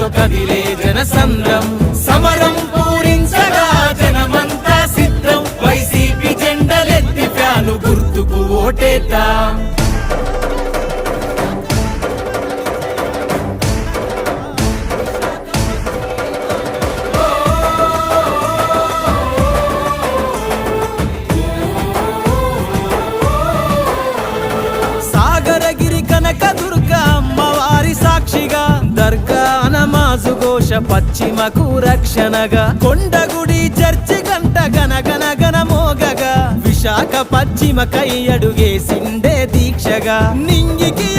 జననందన్నతో కదిలే జనసంద్రం. పశ్చిమకు రక్షణగా కొండగుడి చర్చి గంట గన గన మోగగా విశాఖ పశ్చిమ కై అడుగేసిండే దీక్షగా నింగికి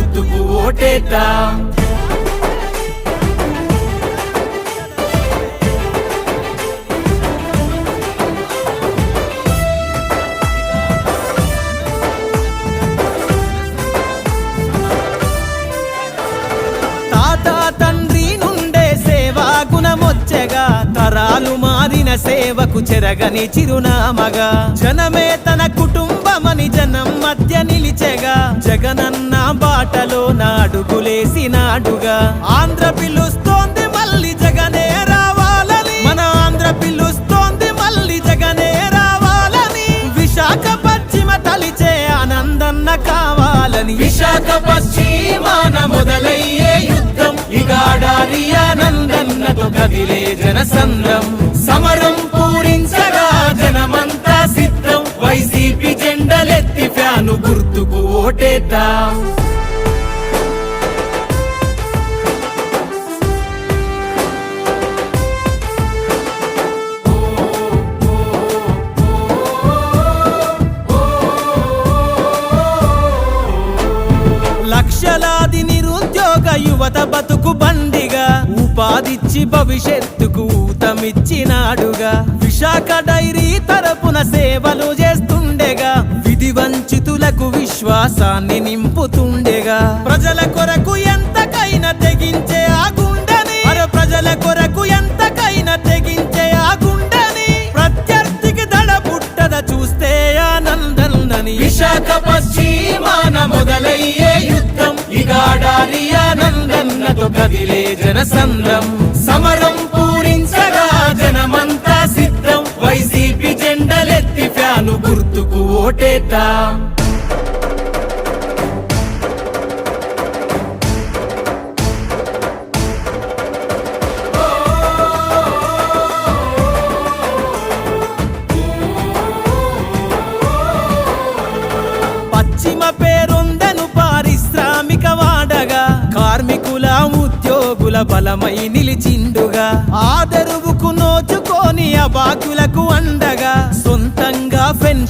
గుర్తుకు ఓటేద్దాం? తరాలు మారిన సేవకు చెరగని చిరునామగా. జనమే మధ్య జగనన్న బాటలో నాడుగులేసి నాడుగా. ఆంధ్ర పిలుస్తోంది మళ్ళీ జగనే రావాలని. మన ఆంధ్ర పిలుస్తోంది మళ్ళీ జగనే రావాలని. విశాఖ పశ్చిమ తలిచే ఆనందన్న కావాలని. విశాఖ పశ్చిమాన మొదలయ్యే యుద్ధం. ఇగాడారి ఆనందన్నతో కదిలే జనసంద్రం. గుర్తుకు లక్షలాది నిరుద్యోగ యువత బతుకు బండిగా ఉపాధిచ్చి భవిష్యత్తుకు ఊతమిచ్చినాడుగా. విశాఖ డైరీ తరపున సేవలు చే విధి వంచితులకు విశ్వాసాన్ని నింపుతుండేగా. ప్రజల కొరకు ఎంతకైనా తెగించే ఆ గుండెని. ప్రజల కొరకు ఎంతకైనా తెగించే ఆ గుండెని. ప్రత్యర్థికి దడ పుట్టద చూస్తే ఆనందందని. విశాఖ పశ్చిమాన మొదలయ్యే యుద్ధం ఇగాడారి ఆనందన్నతో కదిలే జనసంద్రం. సమరం గుర్తుకు పశ్చిమ పేరొందను పారిశ్రామిక వాడగా కార్మికుల ఉద్యోగుల బలమై నిలిచిండుగా. ఆదరు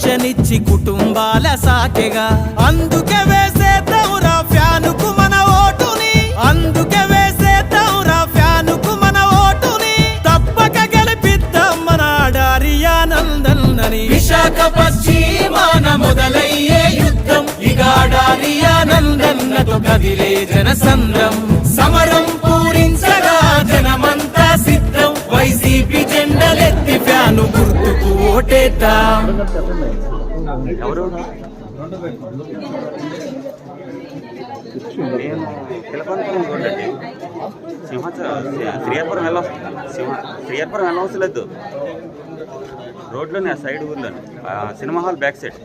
పెన్షనిచ్చి కుటుంబాల సాకెగా. అందుకే వేసే దౌరా ఫ్యానుకు మన ఓటుని. అందుకే వేసే దౌరా ఫ్యానుకు మన ఓటుని. తప్పక గెలిపిద్దాం మన ఆడారి ఆనందన్నని. విశాఖ పశ్చిమాన మొదలయ్యే యుద్ధం. ఇగాడారి ఆనందన్నతో కదిలే జనసంద్రం. సమరం పూరించగా జనమంతా సిద్ధం. వైసీపీ జెండలెత్తి ఫ్యాను గుర్తుకు ఓటేద్దాం. ఎవరు? నేను పిలపంతరం చూడండి సింహాచలం శ్రీయపురం వెళ్ళ సింహ శ్రీయపురం వెళ్ళవలసిన లేదు. రోడ్లోనే ఆ సైడ్ ఊర్లోనే. ఆ సినిమా హాల్ బ్యాక్ సైడ్.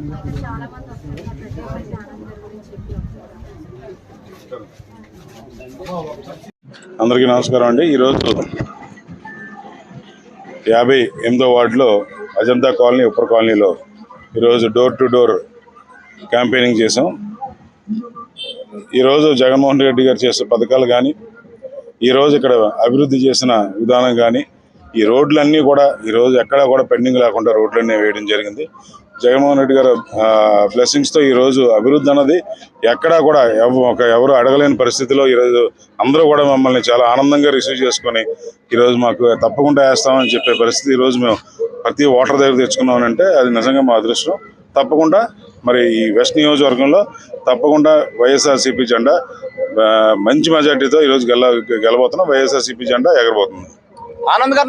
ఆ, అందరికీ నమస్కారం అండి. ఈరోజు యాభై ఎనిమిదో వార్డులో అజంతా కాలనీ ఉప్పర్ కాలనీలో ఈరోజు డోర్ టు డోర్ క్యాంపెయినింగ్ చేసాం ఈరోజు జగన్మోహన్ రెడ్డి గారు చేసే పథకాలు కానీ ఈరోజు ఇక్కడ అభివృద్ధి చేసిన విధానం కానీ ఈ రోడ్లన్నీ కూడా ఈరోజు ఎక్కడా కూడా పెండింగ్ లేకుండా రోడ్లన్నీ వేయడం జరిగింది. జగన్మోహన్ రెడ్డి గారు బ్లెస్సింగ్స్తో ఈరోజు అభివృద్ధి అన్నది ఎక్కడా కూడా ఒక ఎవరు అడగలేని పరిస్థితిలో ఈరోజు అందరూ కూడా మమ్మల్ని చాలా ఆనందంగా రిసీవ్ చేసుకొని ఈరోజు మాకు తప్పకుండా వేస్తామని చెప్పే పరిస్థితి ఈరోజు మేము ప్రతి ఓటర్ దగ్గర తెచ్చుకున్నామనంటే అది నిజంగా మా అదృష్టం. తప్పకుండా మరి ఈ వెస్ట్ నియోజకవర్గంలో తప్పకుండా వైఎస్ఆర్సీపీ జెండా మంచి మెజార్టీతో ఈరోజు గెల గెలబోతున్నాం. వైఎస్ఆర్సీపీ జెండా ఎగరబోతుంది ఆనంద్ గారు